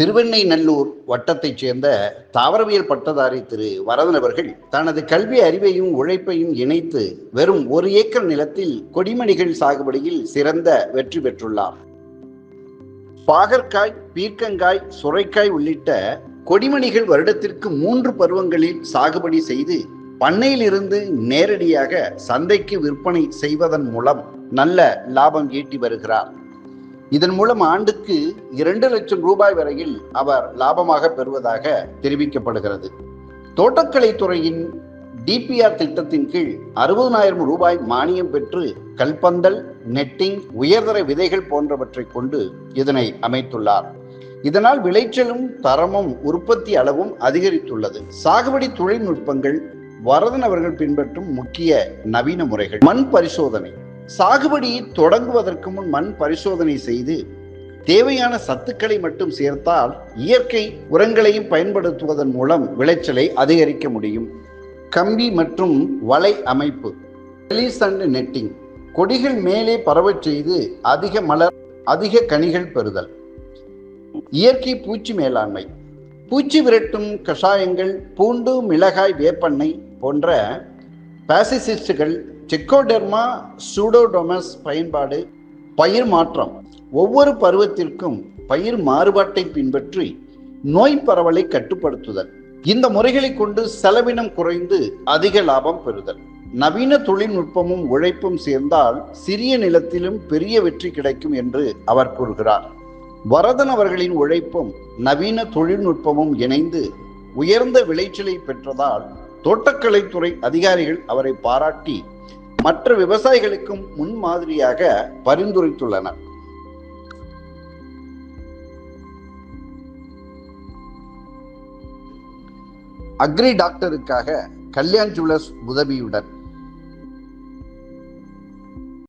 திருவெண்ணெய்நல்லூர் வட்டத்தைச் சேர்ந்த தாவரவியல் பட்டதாரி திரு வரதன் அவர்கள் தனது கல்வி அறிவையும் உழைப்பையும் இணைத்து வெறும் ஒரு ஏக்கர் நிலத்தில் கொடிமணிகள் சாகுபடியில் சிறந்த வெற்றி பெற்றுள்ளார். பாகற்காய் பீர்க்கங்காய் சுரைக்காய் உள்ளிட்ட கொடிமணிகள் வருடத்திற்கு மூன்று பருவங்களில் சாகுபடி செய்து பண்ணையிலிருந்து நேரடியாக சந்தைக்கு விற்பனை செய்வதன் மூலம் நல்ல லாபம் ஈட்டி வருகிறார். இதன் மூலம் ஆண்டுக்கு இரண்டு லட்சம் ரூபாய் வரையில் அவர் லாபமாக பெறுவதாக தெரிவிக்கப்படுகிறது. தோட்டக்கலை துறையின் டிபிஆர் திட்டத்தின் கீழ் அறுபதனாயிரம் ரூபாய் மானியம் பெற்று கல்பந்தல் நெட்டிங் உயர்தர விதைகள் போன்றவற்றை கொண்டு இதனை அமைத்துள்ளார். இதனால் விளைச்சலும் தரமும் உற்பத்தி அளவும் அதிகரித்துள்ளது. சாகுபடி தொழில்நுட்பங்கள் வரதன் அவர்கள் பின்பற்றும் முக்கிய நவீன முறைகள். மண் பரிசோதனை. சாகுபடி தொடங்குவதற்கு முன் மண் பரிசோதனை செய்து தேவையான சத்துக்களை மட்டும் சேர்த்தால் இயற்கை உரங்களையும் பயன்படுத்துவதன் மூலம் விளைச்சலை அதிகரிக்க முடியும். கம்பி மற்றும் வலை அமைப்பு ரிலீஸ் அண்ட் நெட்டிங் கொடிகள் மேலே பரவச் செய்து அதிக மலர் அதிக கனிகள் பெறுதல். இயற்கை பூச்சி மேலாண்மை பூச்சி விரட்டும் கஷாயங்கள் பூண்டு மிளகாய் வேப்பெண்ணெய் போன்ற பாசிசிஸ்டுகள் செக்கோடெர்மா சூடோடோமஸ் பயன்பாடு பயிர் மாற்றம் ஒவ்வொரு பருவத்திற்கும் பயிர் மாறுபாட்டை பின்பற்றி நோய் பரவலை கட்டுப்படுத்துதல். இந்த முறைகளை கொண்டு செலவினம் குறைந்து அதிக லாபம் பெறுதல். நவீன தொழில்நுட்பமும் உழைப்பும் சேர்ந்தால் சிறிய நிலத்திலும் பெரிய வெற்றி கிடைக்கும் என்று அவர் கூறுகிறார். வரதன் அவர்களின் உழைப்பும் நவீன தொழில்நுட்பமும் இணைந்து உயர்ந்த விளைச்சலை பெற்றதால் தோட்டக்கலைத்துறை அதிகாரிகள் அவரை பாராட்டி மற்ற விவசாயிகளுக்கும் முன்மாதிரியாக பரிந்துரைத்துள்ளனர். அக்ரி டாக்டருக்காக கல்யாண் ஜுவல்லர்ஸ் உதவியுடன்